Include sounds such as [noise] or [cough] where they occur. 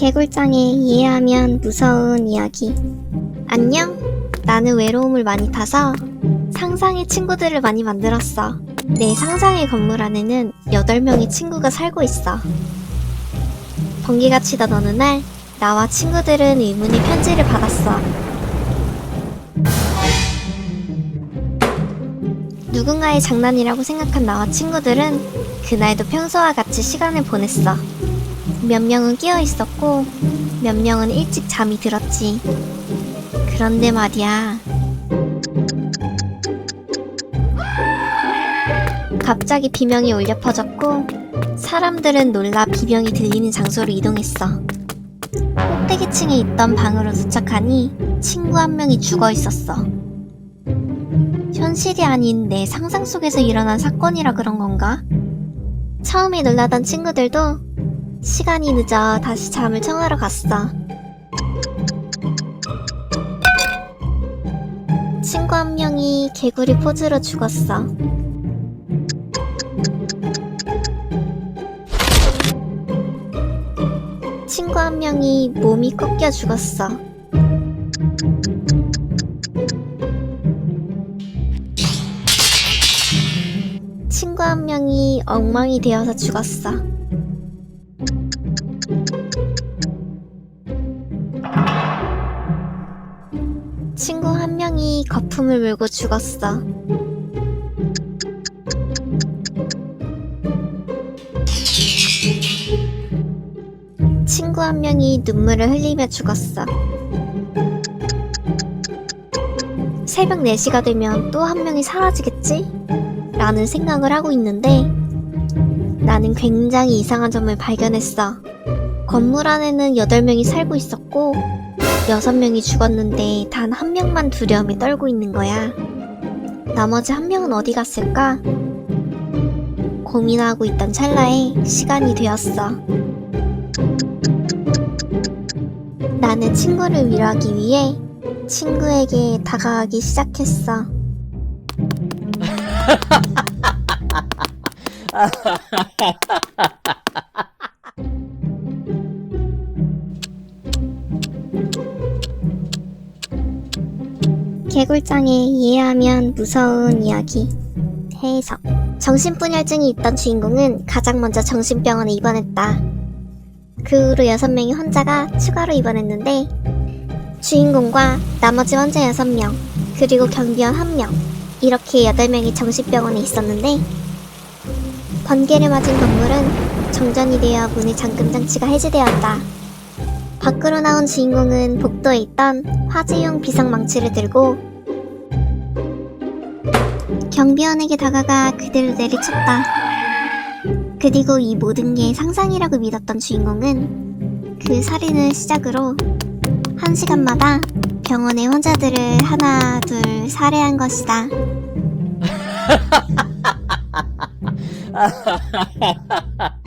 개굴장에 이해하면 무서운 이야기. 안녕? 나는 외로움을 많이 타서 상상의 친구들을 많이 만들었어. 내 상상의 건물 안에는 8명의 친구가 살고 있어. 번개가 치던 어느 날, 나와 친구들은 의문의 편지를 받았어. 누군가의 장난이라고 생각한 나와 친구들은 그날도 평소와 같이 시간을 보냈어. 몇 명은 깨어 있었고, 몇 명은 일찍 잠이 들었지. 그런데 말이야. 갑자기 비명이 울려 퍼졌고, 사람들은 놀라 비명이 들리는 장소로 이동했어. 꼭대기층에 있던 방으로 도착하니 친구 한 명이 죽어 있었어. 현실이 아닌 내 상상 속에서 일어난 사건이라 그런 건가? 처음에 놀라던 친구들도 시간이 늦어 다시 잠을 청하러 갔어. 친구 한 명이 개구리 포즈로 죽었어. 친구 한 명이 몸이 꺾여 죽었어. 친구 한 명이 엉망이 되어서 죽었어. 한 명이 거품을 물고 죽었어. 친구 한 명이 눈물을 흘리며 죽었어. 새벽 4시가 되면 또 한 명이 사라지겠지? 라는 생각을 하고 있는데 나는 굉장히 이상한 점을 발견했어. 건물 안에는 8명이 살고 있었고 6명이 죽었는데 단 한 명만 두려움에 떨고 있는 거야. 나머지 한 명은 어디 갔을까? 고민하고 있던 찰나에 시간이 되었어. 나는 친구를 위로하기 위해 친구에게 다가가기 시작했어. [laughs] 개굴장에 이해하면 무서운 이야기. 해석. 정신분열증이 있던 주인공은 가장 먼저 정신병원에 입원했다. 그 후로 6명의 환자가 추가로 입원했는데 주인공과 나머지 환자 6명, 그리고 경비원 1명, 이렇게 8명이 정신병원에 있었는데 번개를 맞은 건물은 정전이 되어 문의 잠금 장치가 해제되었다. 밖으로 나온 주인공은 복도에 있던 화재용 비상망치를 들고 경비원에게 다가가 그대로 내리쳤다. 그리고 이 모든 게 상상이라고 믿었던 주인공은 그 살인을 시작으로 한 시간마다 병원의 환자들을 하나 둘 살해한 것이다. [laughs]